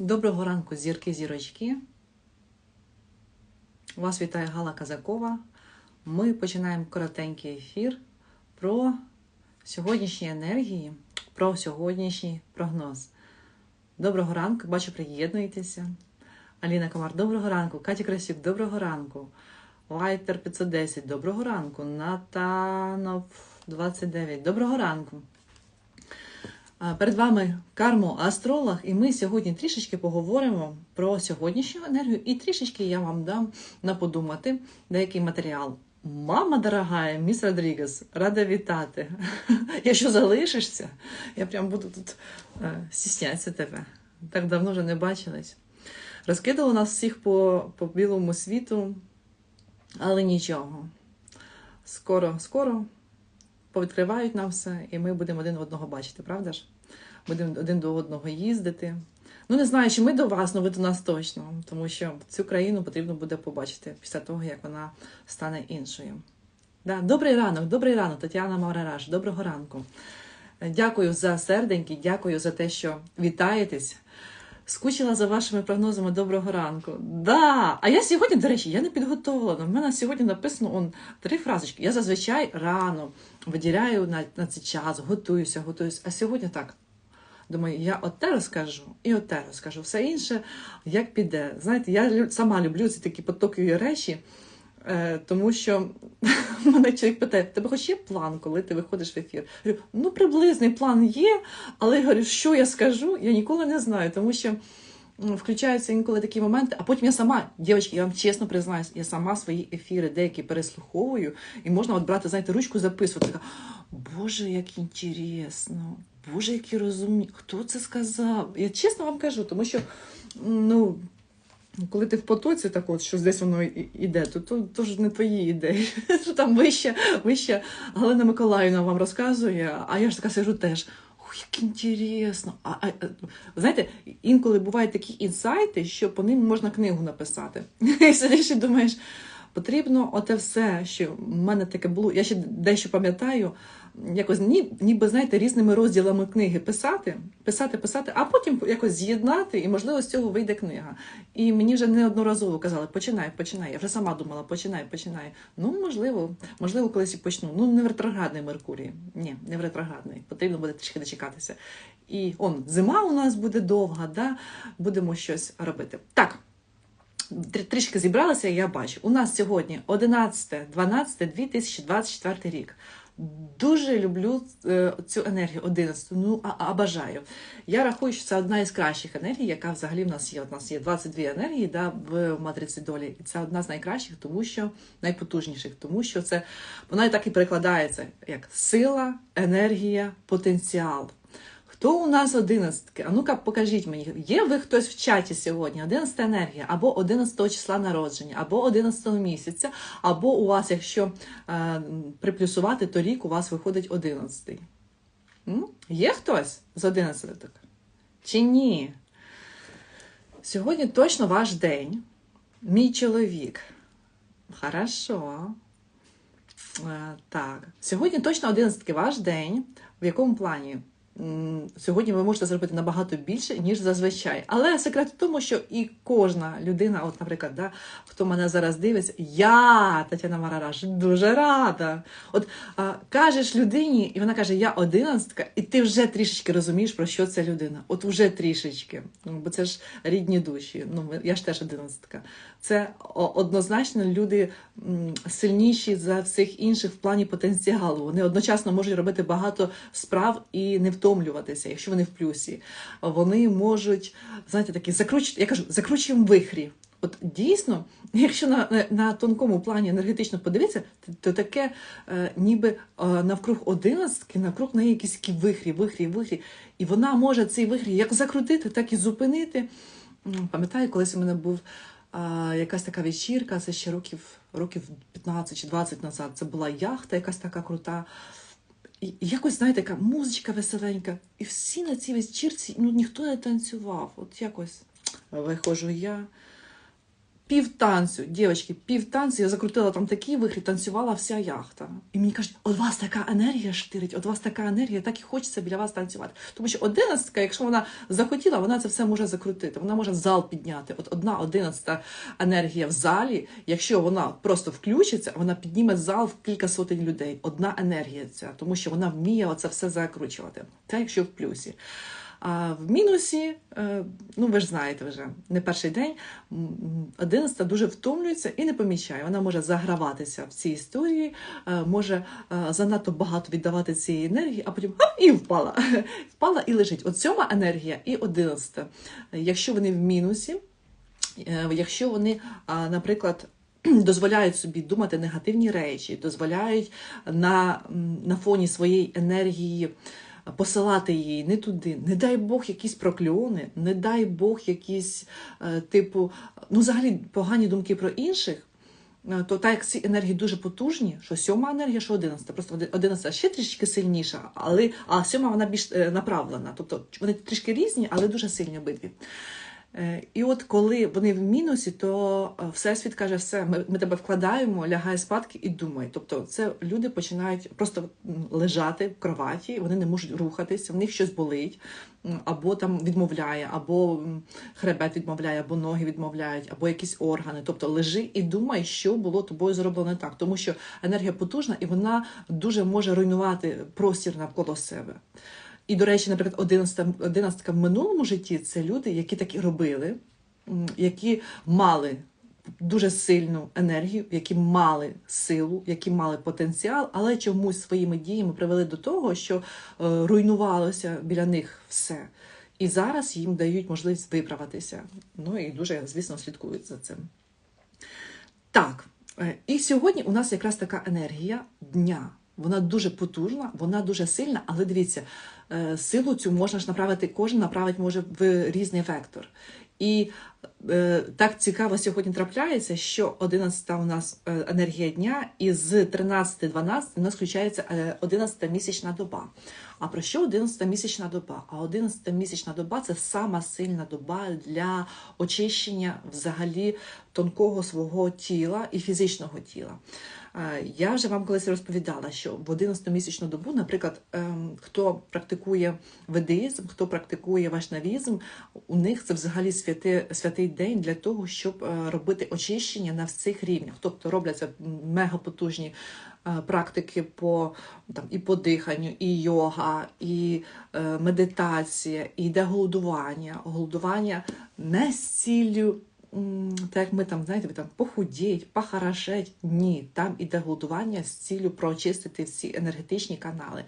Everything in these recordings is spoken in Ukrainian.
Доброго ранку, зірки, зірочки. Вас вітає Гала Казакова. Ми починаємо коротенький ефір про сьогоднішні енергії, про сьогоднішній прогноз. Доброго ранку, бачу, приєднуєтеся. Аліна Комар, доброго ранку. Катя Красюк, доброго ранку. Лайтер 510, доброго ранку. Натанов 29, доброго ранку. Перед вами Кармо Астролог, і ми сьогодні трішечки поговоримо про сьогоднішню енергію, і трішечки я вам дам на подумати деякий матеріал. Мама дорогая, міс Родрігес, рада вітати. Якщо залишишся, я прям буду тут е, стіснятися тебе. Так давно вже не бачились. Розкидало нас всіх по, по білому світу, але нічого. Скоро, скоро повідкривають нам все, і ми будемо один одного бачити, правда ж? Будемо один до одного їздити. Ну, не знаю, чи ми до вас, але ви до нас точно, тому що цю країну потрібно буде побачити після того, як вона стане іншою. Да. Добрий ранок, добрий ранок, Тетяна Маврараш, доброго ранку. Дякую за серденьки, дякую за те, що вітаєтесь. Скучила за вашими прогнозами доброго ранку. Да! А я сьогодні, до речі, я не підготовлена. В мене сьогодні написано он, три фразочки. Я зазвичай рано виділяю на, на цей час, готуюся, готуюся. А сьогодні так. Думаю, я от те розкажу і от те розкажу. Все інше як піде. Знаєте, я сама люблю ці такі потокові речі, е, тому що мене чоловік питає: тебе хоч є план, коли ти виходиш в ефір? Я говорю, ну приблизний план є, але я говорю, що я скажу, я ніколи не знаю, тому що включаються інколи такі моменти, а потім я сама, дівчатки, я вам чесно признаюсь, я сама свої ефіри деякі переслуховую, і можна от брати, знаєте, ручку записувати. Така, Боже, як інтересно, Боже, які розумні. Хто це сказав? Я чесно вам кажу, тому що ну. Коли ти в потоці, так от, що десь воно іде, то, то, то ж не твої ідеї. Там вище, вище Галина Миколаївна вам розказує, а я ж така сижу теж. Як інтересно. А, а, а, знаєте, інколи бувають такі інсайти, що по ним можна книгу написати. І сидиш і думаєш, потрібно оте все, що в мене таке було. Я ще дещо пам'ятаю, якось ні, ніби знаєте, різними розділами книги писати, писати, писати, а потім якось з'єднати, і можливо з цього вийде книга. І мені вже неодноразово казали, починай, починай. Я вже сама думала, починай, починай. Ну, можливо, можливо, колись і почну. Ну, не в ретроградний Меркурій. Ні, не в ретроградний. Потрібно буде трішки дочекатися. І он, зима у нас буде довга, да? будемо щось робити. Так. Трішки зібралася, і я бачу. У нас сьогодні 11-12-2024 рік. Дуже люблю е, цю енергію 11, ну а, а бажаю. Я рахую, що це одна із кращих енергій, яка взагалі в нас є. У нас є 22 енергії да, в матриці долі. І це одна з найкращих, тому що найпотужніших, тому що це вона і так і перекладається як сила, енергія, потенціал. Хто у нас одинадцятки? А ну-ка, покажіть мені, є ви хтось в чаті сьогодні? 11 енергія, або 11 числа народження, або 11 місяця, або у вас, якщо е, приплюсувати, то рік у вас виходить 11. М? Є хтось з 11 Чи ні? Сьогодні точно ваш день. Мій чоловік. Хорошо. Е, Так, сьогодні точно 11 ваш день. В якому плані? Сьогодні ви можете зробити набагато більше, ніж зазвичай. Але секрет в тому, що і кожна людина, от, наприклад, да, хто мене зараз дивиться, я, Тетяна Марараш, дуже рада. От а, кажеш людині, і вона каже, я одинадцятка, і ти вже трішечки розумієш, про що це людина. От уже трішечки. Ну, бо це ж рідні душі. Ну, я ж теж одинадцятка. Це однозначно люди сильніші за всіх інших в плані потенціалу. Вони одночасно можуть робити багато справ і не втомлюватися, якщо вони в плюсі. Вони можуть, знаєте, такі закручувати, я кажу, закручуємо вихрі. От дійсно, якщо на, на, тонкому плані енергетично подивитися, то, то таке е, ніби е, навкруг одинадцятки, навкруг неї якісь такі вихрі, вихрі, вихрі. І вона може цей вихрі як закрутити, так і зупинити. Пам'ятаю, колись у мене був якась така вечірка, це ще років, років 15 чи 20 назад. Це була яхта, якась така крута. І якось, знаєте, така музичка веселенька. І всі на цій вечірці ну, ніхто не танцював. От якось виходжу я, півтанцю, дівчатки, півтанцю, я закрутила там такий вихрі, танцювала вся яхта. І мені кажуть, от вас така енергія штирить, от вас така енергія, так і хочеться біля вас танцювати. Тому що одинадцятка, якщо вона захотіла, вона це все може закрутити. Вона може зал підняти. От одна одинадцята енергія в залі, якщо вона просто включиться, вона підніме зал в кілька сотень людей. Одна енергія ця, тому що вона вміє оце все закручувати. Це якщо в плюсі. А в мінусі, е, ну ви ж знаєте вже, не перший день, одинадцята дуже втомлюється і не помічає. Вона може заграватися в цій історії, е, може е, занадто багато віддавати цієї енергії, а потім і впала. Впала і лежить. От сьома енергія і одинадцята. Якщо вони в мінусі, якщо вони, наприклад, дозволяють собі думати негативні речі, дозволяють на, на фоні своєї енергії посилати її не туди. Не дай Бог якісь прокльони, не дай Бог якісь, е, типу, ну, взагалі погані думки про інших. е, То так як ці енергії дуже потужні, що сьома енергія, що одинадцята. Просто оди- одинадцята ще трішки сильніша, але а сьома вона більш е, направлена. Тобто вони трішки різні, але дуже сильні обидві. Е, І от коли вони в мінусі, то е, Всесвіт каже, все, ми, ми тебе вкладаємо, лягай спадки і думай. Тобто це люди починають просто лежати в кроваті, вони не можуть рухатися, в них щось болить, або там відмовляє, або хребет відмовляє, або ноги відмовляють, або якісь органи. Тобто лежи і думай, що було тобою зроблено так, тому що енергія потужна і вона дуже може руйнувати простір навколо себе. І, до речі, наприклад, одинадцятка, одинадцятка в минулому житті це люди, які так і робили, які мали дуже сильну енергію, які мали силу, які мали потенціал, але чомусь своїми діями привели до того, що е, руйнувалося біля них все. І зараз їм дають можливість виправитися. Ну і дуже, звісно, слідкують за цим. Так, е, і сьогодні у нас якраз така енергія дня. Вона дуже потужна, вона дуже сильна, але дивіться, е, силу цю можна ж направити, кожен направить може в різний вектор. І е, так цікаво сьогодні трапляється, що 11 у нас е, енергія дня, і з 13-12 у нас включається е, 11 місячна доба. А про що 11 місячна доба? А 11 місячна доба це сама сильна доба для очищення взагалі тонкого свого тіла і фізичного тіла. Е, Я вже вам колись розповідала, що в 11-місячну добу, наприклад, ем, хто практикує ведеїзм, хто практикує вайшнавізм, у них це взагалі святи, святий день для того, щоб е, робити очищення на всіх рівнях. Тобто робляться мегапотужні е, практики по там і по диханню, і йога, і медитація, і йде голодування. Голодування не з ціллю так ми там, знаєте, там похудіть, похорошеть. Ні, там іде голодування з ціллю прочистити всі енергетичні канали.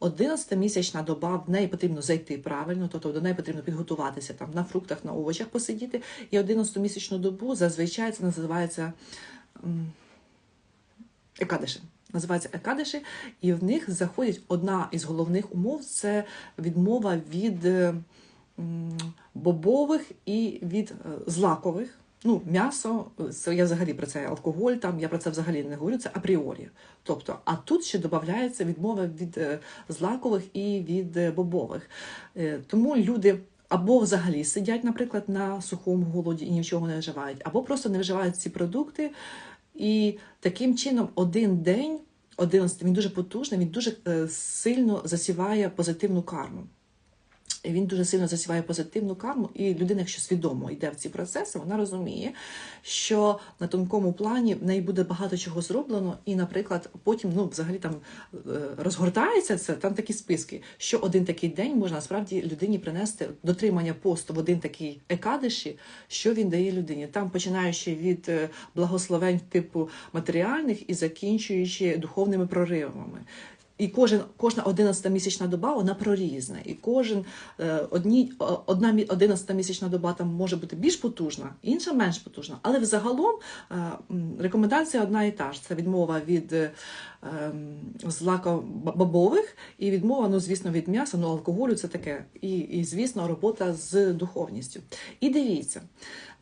11-місячна доба, в неї потрібно зайти правильно, тобто до неї потрібно підготуватися там на фруктах, на овочах посидіти. І 11-місячну добу зазвичай це називається м. Називається екадиші, і в них заходить одна із головних умов це відмова від е, бобових і від е, злакових. Ну, м'ясо, це я взагалі про це алкоголь, там я про це взагалі не говорю, це апріорі. Тобто, а тут ще додається відмова від е, злакових і від е, бобових. Тому люди або взагалі сидять, наприклад, на сухому голоді і нічого не вживають, або просто не вживають ці продукти. І таким чином один день, 11, він дуже потужний, він дуже сильно засіває позитивну карму. Він дуже сильно засіває позитивну карму, і людина, якщо свідомо йде в ці процеси, вона розуміє, що на тонкому плані в неї буде багато чого зроблено, і, наприклад, потім ну, взагалі там е, розгортається це, там такі списки, що один такий день можна насправді людині принести дотримання посту в один такий екадиші, що він дає людині. Там починаючи від е, благословень типу матеріальних і закінчуючи духовними проривами. І кожен, кожна 11-місячна доба вона прорізна. І кожен е, одні, одна мі- 11-місячна доба там може бути більш потужна, інша менш потужна. Але взагалом е, рекомендація одна і та ж: це відмова від е, злакобобових і відмова, ну, звісно, від м'яса, ну, алкоголю це таке. І, і, звісно, робота з духовністю. І дивіться,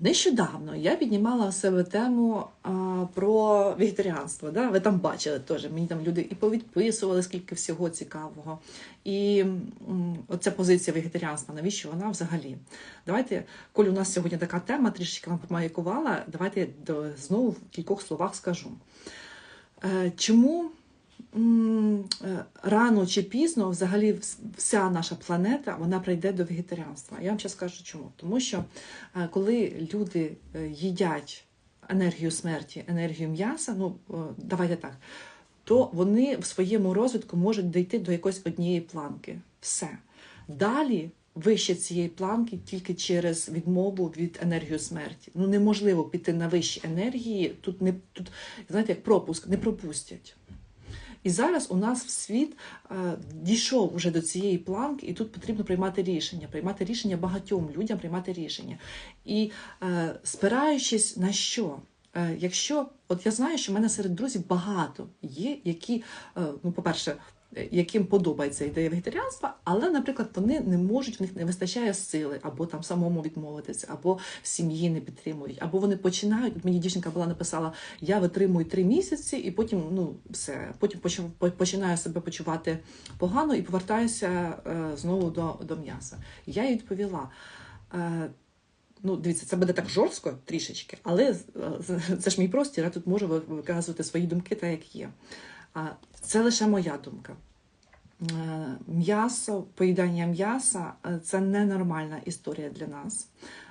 нещодавно я піднімала в себе тему а, про вегетаріанство. Да? Ви там бачили теж. Мені там люди і повідписували, скільки всього цікавого. І м, оця позиція вегетаріанства, навіщо вона взагалі? Давайте, коли у нас сьогодні така тема, трішечки вам помаякувала, давайте до, знову в кількох словах скажу. Е, Чому е, рано чи пізно взагалі вся наша планета вона прийде до вегетаріанства? Я вам зараз скажу чому. Тому що е, коли люди їдять енергію смерті, енергію м'яса, ну давайте так, то вони в своєму розвитку можуть дійти до якоїсь однієї планки. Все. Далі вище цієї планки тільки через відмову від енергії смерті. Ну неможливо піти на вищі енергії. Тут не тут, знаєте, як пропуск, не пропустять. І зараз у нас в світ е, дійшов уже до цієї планки, і тут потрібно приймати рішення, приймати рішення багатьом людям, приймати рішення. І е, спираючись на що? Е, якщо, от я знаю, що в мене серед друзів багато є, які, ну, по-перше, яким подобається ідея вегетаріанства, але, наприклад, вони не можуть, в них не вистачає сили, або там самому відмовитися, або в сім'ї не підтримують, або вони починають. Мені дівчинка була написала: я витримую три місяці, і потім ну все, потім починаю себе почувати погано і повертаюся е, знову до, до м'яса. Я їй відповіла. Е, Ну, дивіться, це буде так жорстко трішечки, але е, це ж мій простір, я тут можу виказувати свої думки так, як є. Це лише моя думка. Е, М'ясо, поїдання м'яса е, це ненормальна історія для нас,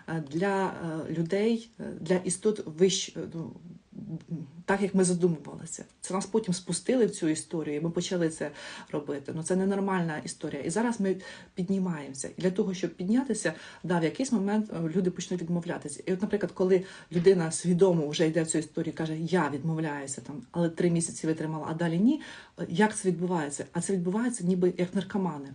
Е, для людей, для істот вищ, ну, так як ми задумувалися. Це нас потім спустили в цю історію, і ми почали це робити. Ну це ненормальна історія. І зараз ми піднімаємося. І для того, щоб піднятися, да, в якийсь момент е, люди почнуть відмовлятися. І от, наприклад, коли людина свідомо вже йде в цю історію, і каже, я відмовляюся там, але три місяці витримала, а далі ні. е, Як це відбувається? А це відбувається ніби як наркомани.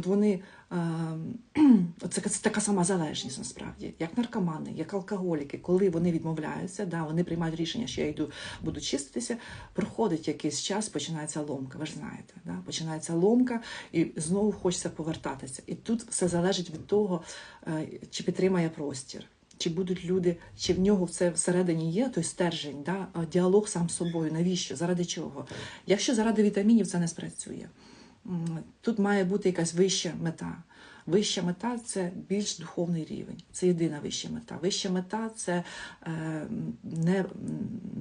От вони е, це, це така сама залежність насправді, як наркомани, як алкоголіки, коли вони відмовляються, да, вони приймають рішення, що я йду, буду чиститися, проходить якийсь час, починається ломка. Ви ж знаєте, да? починається ломка, і знову хочеться повертатися. І тут все залежить від того, е, чи підтримає простір. Чи будуть люди, чи в нього це всередині є той стержень, да? діалог сам з собою. Навіщо? Заради чого? Якщо заради вітамінів це не спрацює. Тут має бути якась вища мета. Вища мета це більш духовний рівень. Це єдина вища мета. Вища мета це е, не,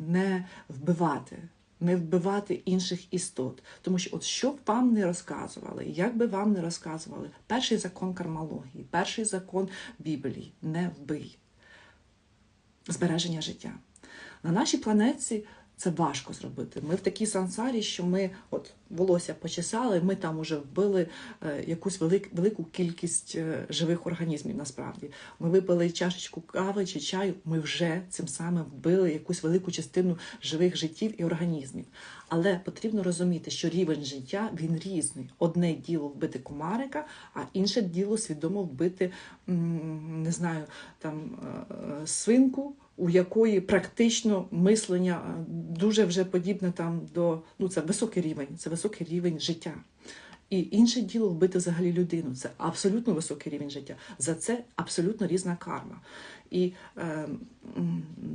не вбивати, не вбивати інших істот. Тому що, от що б вам не розказували, як би вам не розказували, перший закон кармалогії, перший закон Біблії не вбий збереження життя. На нашій планеті це важко зробити. Ми в такій сансарі, що ми от волосся почесали, ми там уже вбили е, якусь велик, велику кількість е, живих організмів. Насправді, ми випили чашечку кави чи чаю. Ми вже цим самим вбили якусь велику частину живих життів і організмів. Але потрібно розуміти, що рівень життя він різний. Одне діло вбити комарика, а інше діло свідомо вбити не знаю там е, свинку у якої практично мислення е, дуже вже подібне там до ну це високий рівень, це високий рівень життя. І інше діло вбити взагалі людину. Це абсолютно високий рівень життя. За це абсолютно різна карма. І е,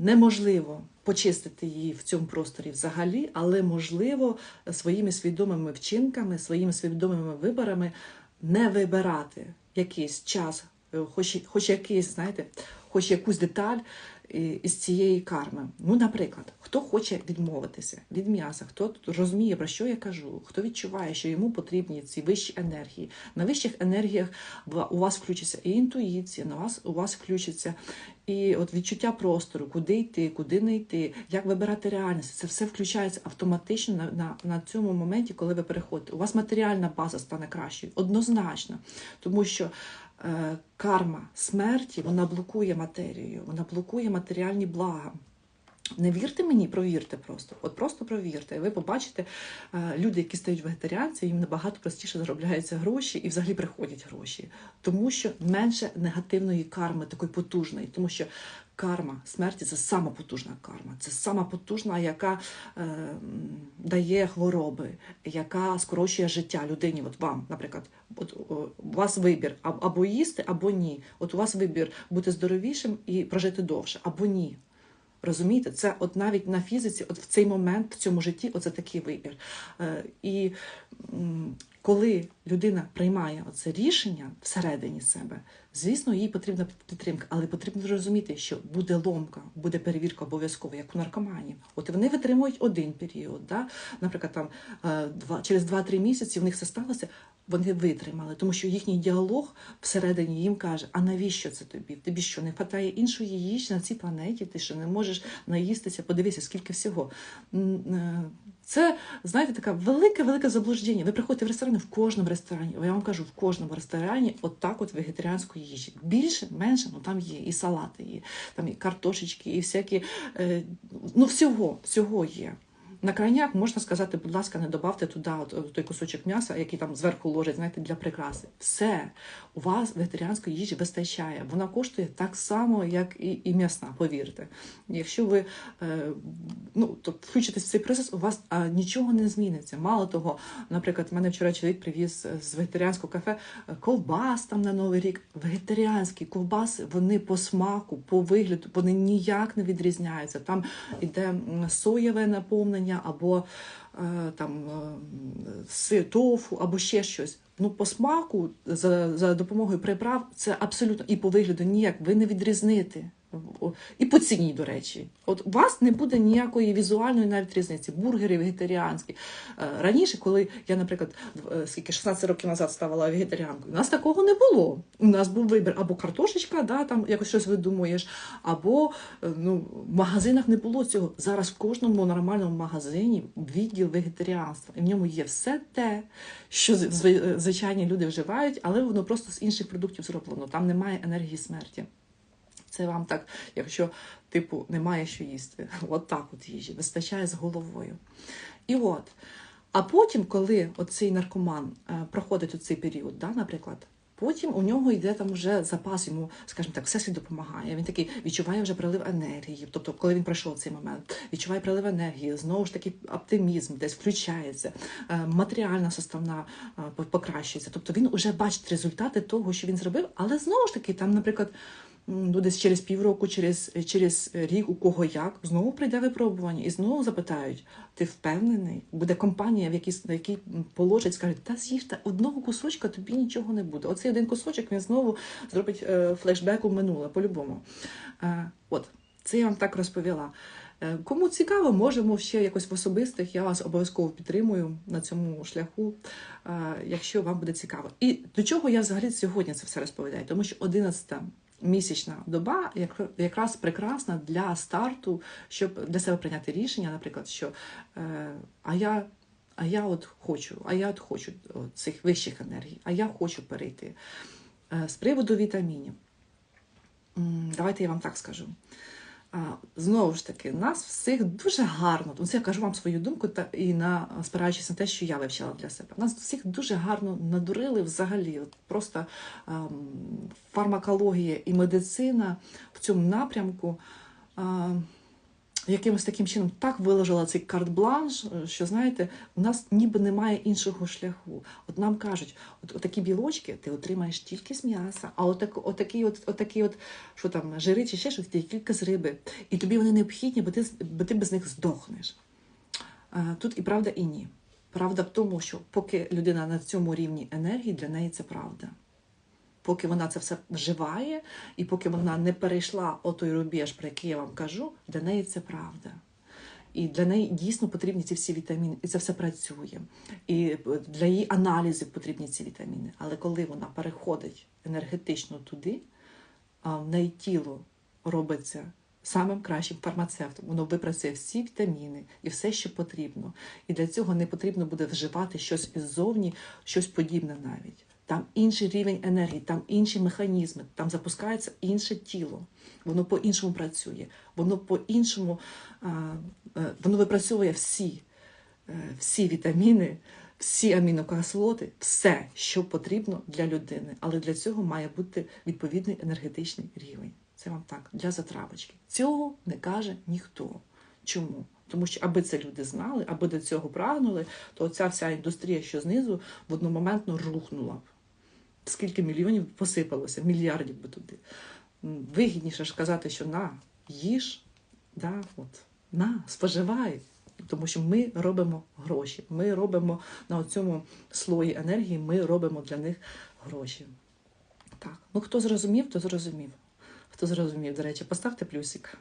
неможливо почистити її в цьому просторі взагалі, але можливо своїми свідомими вчинками, своїми свідомими виборами не вибирати якийсь час, е, хоч, хоч якийсь, знаєте, хоч якусь деталь із цієї карми. Ну, наприклад, хто хоче відмовитися від м'яса, хто розуміє, про що я кажу, хто відчуває, що йому потрібні ці вищі енергії. На вищих енергіях у вас включиться і інтуїція, на вас у вас включиться і от відчуття простору, куди йти, куди не йти, як вибирати реальність. Це все включається автоматично на, на, на цьому моменті, коли ви переходите. У вас матеріальна база стане кращою, однозначно, тому що. е, Карма смерті вона блокує матерію, вона блокує матеріальні блага. Не вірте мені, провірте просто. От просто провірте. Ви побачите, е, люди, які стають вегетаріанці, їм набагато простіше заробляються гроші і взагалі приходять гроші. Тому що менше негативної карми, такої потужної. Тому що Карма смерті це сама потужна карма. Це сама потужна, яка е, дає хвороби, яка скорочує життя людині. От вам, наприклад, от у вас вибір або їсти, або ні. От у вас вибір бути здоровішим і прожити довше, або ні. Розумієте, це от навіть на фізиці, от в цей момент в цьому житті, оце такий вибір. Е, і коли людина приймає оце рішення всередині себе, звісно, їй потрібна підтримка, але потрібно розуміти, що буде ломка, буде перевірка обов'язково, як у наркоманів. От вони витримують один період, да? наприклад, там е, два через 2-3 місяці в них це сталося. Вони витримали, тому що їхній діалог всередині їм каже: а навіщо це тобі? Тобі що не вистачає іншої їжі на цій планеті? Ти що не можеш наїстися? Подивися, скільки всього. Це, знаєте, таке велике, велике заблуждення. Ви приходите в ресторани в кожному ресторані. Я вам кажу, в кожному ресторані отак от вегетаріанської їжі. Більше, менше, ну там є і салати, є, там і картошечки, і всякі, е, ну всього, всього є. На крайняк можна сказати, будь ласка, не добавте туди от, от той кусочок м'яса, який там зверху ложать, знаєте, для прикраси. Все, у вас вегетаріанської їжі вистачає. Вона коштує так само, як і, і м'ясна, повірте. Якщо ви е, ну, то включитесь в цей процес, у вас а, нічого не зміниться. Мало того, наприклад, в мене вчора чоловік привіз з вегетаріанського кафе е, ковбас там на Новий рік. Вегетаріанські ковбаси, вони по смаку, по вигляду, вони ніяк не відрізняються. Там іде соєве наповнення або е, там е, тофу, або ще щось. Ну, по смаку, за, за допомогою приправ, це абсолютно і по вигляду ніяк ви не відрізнити. І по ціні, до речі. От у вас не буде ніякої візуальної навіть різниці. Бургери вегетаріанські. Е, Раніше, коли я, наприклад, е, скільки 16 років назад ставала вегетаріанкою, у нас такого не було. У нас був вибір або картошечка, да, там якось щось видумуєш, або е, ну, в магазинах не було цього. Зараз в кожному нормальному магазині відділ вегетаріанства. І в ньому є все те, що звичайні люди вживають, але воно просто з інших продуктів зроблено. Там немає енергії смерті. Це вам так, якщо типу немає що їсти. От так от їжі, вистачає з головою. І от. А потім, коли оцей наркоман е, проходить оцей період, да, наприклад, потім у нього йде там вже запас, йому, скажімо так, всесвіт допомагає. Він такий відчуває вже прилив енергії. Тобто, коли він пройшов цей момент, відчуває прилив енергії, знову ж таки оптимізм десь включається, е, матеріальна составна е, покращується. Тобто він вже бачить результати того, що він зробив, але знову ж таки, там, наприклад. Ну, десь через півроку, через, через рік, у кого як, знову прийде випробування і знову запитають: ти впевнений? Буде компанія, в якій, в якій положать, скаже, та та одного кусочка тобі нічого не буде. Оцей один кусочок він знову зробить е, флешбек у минуле, по-любому. Е, от, це я вам так розповіла. Е, Кому цікаво, можемо ще якось в особистих. Я вас обов'язково підтримую на цьому шляху, е, якщо вам буде цікаво. І до чого я взагалі сьогодні це все розповідаю? Тому що 11 місячна доба якраз прекрасна для старту, щоб для себе прийняти рішення, наприклад, що е, а я. А я от хочу, а я от хочу цих вищих енергій, а я хочу перейти. Е, З приводу вітамінів. Давайте я вам так скажу. Знову ж таки, нас всіх дуже гарно, це я кажу вам свою думку та і на спираючись на те, що я вивчала для себе. Нас всіх дуже гарно надурили взагалі. От просто ем, фармакологія і медицина в цьому напрямку. ем, якимось таким чином так виложила цей карт-бланш, е, що знаєте, у нас ніби немає іншого шляху. От нам кажуть, от такі білочки ти отримаєш тільки з м'яса, а отак, отакі, от, отакі от, що там, жири чи ще щось, тільки з риби. І тобі вони необхідні, бо ти, бо ти без них здохнеш. Е, Тут і правда, і ні. Правда в тому, що поки людина на цьому рівні енергії, для неї це правда. Поки вона це все вживає, і поки вона не перейшла отой рубеж, про який я вам кажу, для неї це правда. І для неї дійсно потрібні ці всі вітаміни, і це все працює. І для її аналізів потрібні ці вітаміни. Але коли вона переходить енергетично туди, в неї тіло робиться самим кращим фармацевтом. Воно випрацює всі вітаміни і все, що потрібно. І для цього не потрібно буде вживати щось іззовні, щось подібне навіть. Там інший рівень енергії, там інші механізми, там запускається інше тіло. Воно по-іншому працює, воно по-іншому е, воно випрацьовує всі, е, всі вітаміни, всі амінокислоти, все, що потрібно для людини. Але для цього має бути відповідний енергетичний рівень. Це вам так, для затравочки. Цього не каже ніхто. Чому? Тому що аби це люди знали, аби до цього прагнули, то ця вся індустрія, що знизу, в одномоментно рухнула б. Скільки мільйонів посипалося, мільярдів би туди. Вигідніше ж казати, що на, їж, да, от, на, споживай. Тому що ми робимо гроші. Ми робимо на цьому слої енергії, ми робимо для них гроші. Так, ну хто зрозумів, то зрозумів. Хто зрозумів, до речі, поставте плюсик.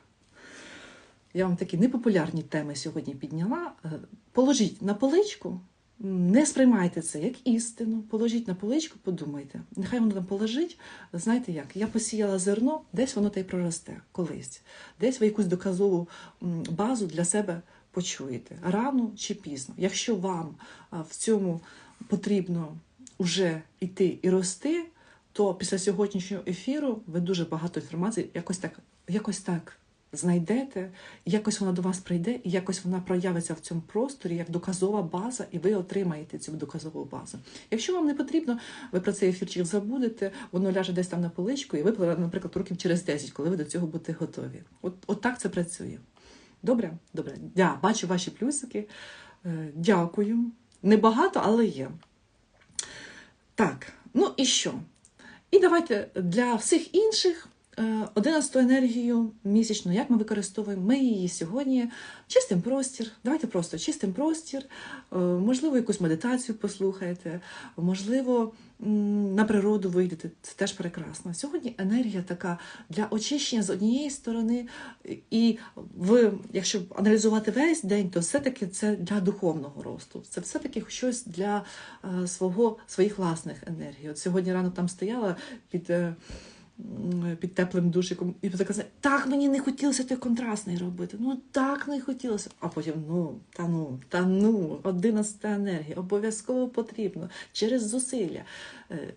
Я вам такі непопулярні теми сьогодні підняла. Е, Положіть на поличку, не сприймайте це як істину. Положіть на поличку, подумайте. Нехай воно там полежить. Знаєте як? Я посіяла зерно, десь воно та й проросте колись. Десь ви якусь доказову базу для себе почуєте рано чи пізно. Якщо вам в цьому потрібно вже йти і рости, то після сьогоднішнього ефіру ви дуже багато інформації якось так, якось так знайдете, якось вона до вас прийде, і якось вона проявиться в цьому просторі як доказова база, і ви отримаєте цю доказову базу. Якщо вам не потрібно, ви про цей ефірчик забудете, воно ляже десь там на поличку, і випливе, наприклад, років через 10, коли ви до цього будете готові. От, от так це працює. Добре? Добре. Я бачу ваші плюсики. Е, Дякую. Небагато, але є. Так, ну і що? І давайте для всіх інших 11 енергію місячну, як ми використовуємо, ми її сьогодні чистим простір. Давайте просто чистим простір, е, можливо, якусь медитацію послухаєте, можливо, на природу вийдете. Це теж прекрасно. Сьогодні енергія така для очищення з однієї сторони, і в, якщо аналізувати весь день, то все-таки це для духовного росту. Це все-таки щось для е, свого, своїх власних енергій. От сьогодні рано там стояла під. Під теплим душиком і сказала, так мені не хотілося той контрастний робити. Ну так не хотілося. А потім ну та ну, та ну, одинадцята енергія, обов'язково потрібно через зусилля. Е,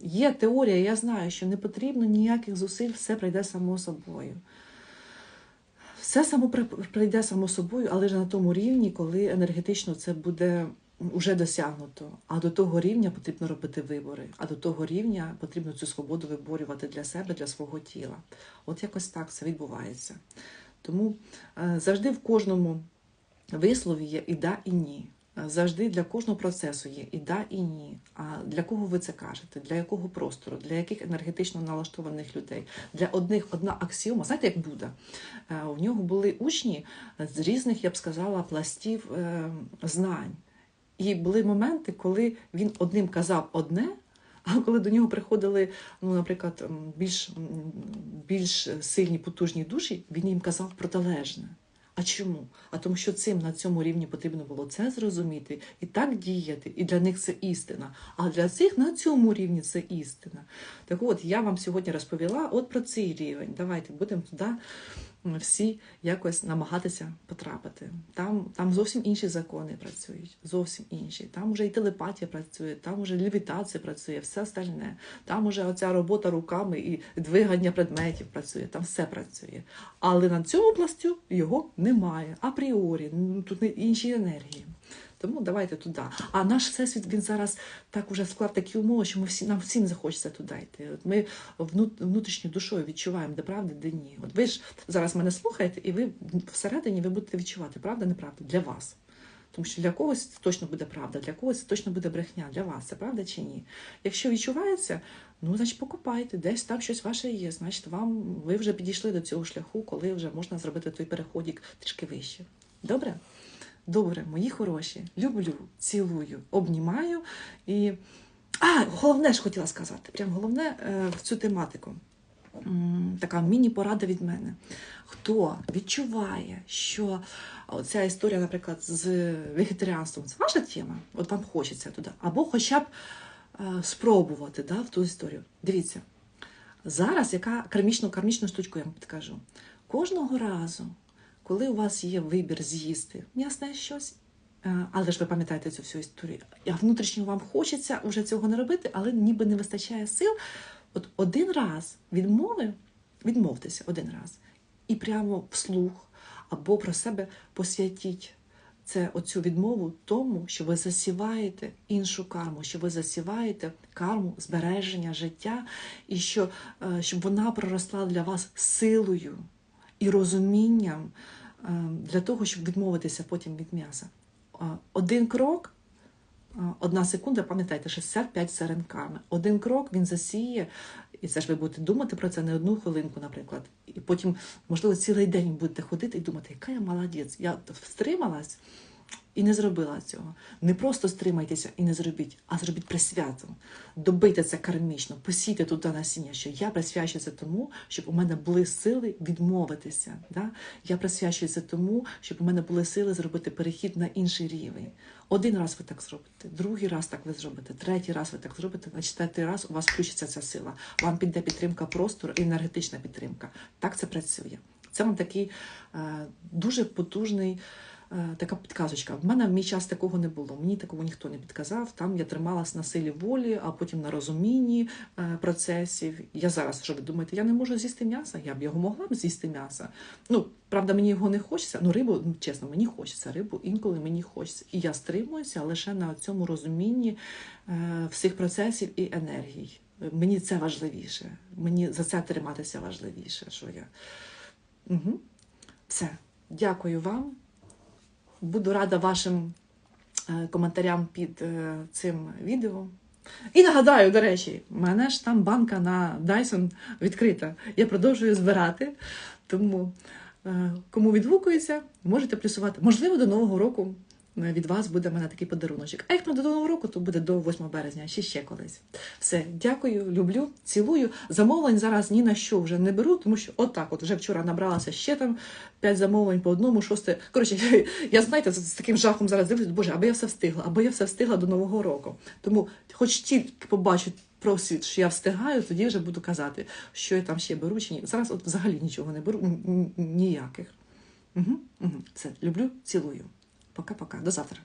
Є теорія, я знаю, що не потрібно ніяких зусиль, все прийде само собою. Все само прийде само собою, але ж на тому рівні, коли енергетично це буде вже досягнуто. А до того рівня потрібно робити вибори. А до того рівня потрібно цю свободу виборювати для себе, для свого тіла. От якось так це відбувається. Тому е, завжди в кожному вислові є і да, і ні. Е, Завжди для кожного процесу є і да, і ні. А для кого ви це кажете? Для якого простору? Для яких енергетично налаштованих людей? Для одних одна аксіома, знаєте, як Будда? Е, У нього були учні з різних, я б сказала, пластів знань. І були моменти, коли він одним казав одне, а коли до нього приходили, ну, наприклад, більш, більш сильні потужні душі, він їм казав протилежне. А чому? А тому, що цим на цьому рівні потрібно було це зрозуміти і так діяти, і для них це істина. А для цих на цьому рівні це істина. Так от я вам сьогодні розповіла от про цей рівень. Давайте будемо туди всі якось намагатися потрапити. Там, там зовсім інші закони працюють, зовсім інші. Там вже і телепатія працює, там вже лівітація працює, все остальне. Там уже оця робота руками і двигання предметів працює, там все працює. Але на цьому пластю його немає апріорі, тут інші енергії. Тому давайте туди. А наш всесвіт він зараз так уже склав такі умови, що ми всі нам всім захочеться туди йти. От ми внутрішньою душою відчуваємо, де правда, де ні. От ви ж зараз мене слухаєте, і ви всередині ви будете відчувати, правда, неправда для вас. Тому що для когось це точно буде правда, для когось це точно буде брехня. Для вас це правда чи ні? Якщо відчувається, ну значить покупайте, десь там щось ваше є. Значить, вам ви вже підійшли до цього шляху, коли вже можна зробити той переходик трішки вище. Добре? Добре, мої хороші, люблю, цілую, обнімаю і. А, головне ж хотіла сказати, прям головне е, в цю тематику. Така міні-порада від мене. Хто відчуває, що ця історія, наприклад, з вегетаріанством це ваша тема, от вам хочеться туди, або хоча б е, спробувати да, в ту історію. Дивіться, зараз яка кармічну, кармічну штучку я вам підкажу. Кожного разу, коли у вас є вибір з'їсти м'ясне щось, е, але ж ви пам'ятаєте цю всю історію, а внутрішньо вам хочеться вже цього не робити, але ніби не вистачає сил. От один раз відмови, відмовтеся один раз, і прямо вслух або про себе посвятіть це оцю відмову тому, що ви засіваєте іншу карму, що ви засіваєте карму збереження життя, і що е, щоб вона проросла для вас силою і розумінням е, для того, щоб відмовитися потім від м'яса. Е, Один крок. е, Одна секунда, пам'ятайте, 65 зерен карми. Один крок він засіє, і це ж ви будете думати про це не одну хвилинку, наприклад. І потім, можливо, цілий день будете ходити і думати, яка я молодець, я встрималась і не зробила цього. Не просто стримайтеся і не зробіть, а зробіть присвяту. Добийте це кармічно, посійте туди насіння, що я присвячую це тому, щоб у мене були сили відмовитися. Да? Я присвячую це тому, щоб у мене були сили зробити перехід на інший рівень. Один раз ви так зробите, другий раз так ви зробите, третій раз ви так зробите, на четвертий раз у вас включиться ця сила. Вам піде підтримка простору енергетична підтримка. Так це працює. Це вам такий е, дуже потужний. Е, Така підказочка. В мене в мій час такого не було. Мені такого ніхто не підказав. Там я трималась на силі волі, а потім на розумінні е, процесів. Я зараз, що ви думаєте, я не можу з'їсти м'ясо? Я б його могла б з'їсти м'ясо. Ну, правда, мені його не хочеться. Ну, рибу, ну, чесно, мені хочеться рибу, інколи мені хочеться. І я стримуюся лише на цьому розумінні е, всіх процесів і енергій. Мені це важливіше. Мені за це триматися важливіше, що я. Угу. Все. Дякую вам. Буду рада вашим е, коментарям під е, цим відео. І нагадаю, до речі, в мене ж там банка на Dyson відкрита. Я продовжую збирати. Тому е, кому відгукується, можете плюсувати. Можливо, до Нового року від вас буде в мене такий подаруночок. А як не до Нового року, то буде до 8 березня, чи ще колись. Все, дякую, люблю, цілую. Замовлень зараз ні на що вже не беру, тому що отак, от вже вчора набралася ще там 5 замовлень по одному, шосте. Коротше, я знаєте, з, таким жахом зараз дивлюсь, боже, аби я все встигла, аби я все встигла до Нового року. Тому, хоч тільки побачу просвіт, що я встигаю, тоді вже буду казати, що я там ще беру чи ні. Зараз от взагалі нічого не беру, ніяких. Угу, угу. Все, люблю, цілую. Пока-пока. До завтра.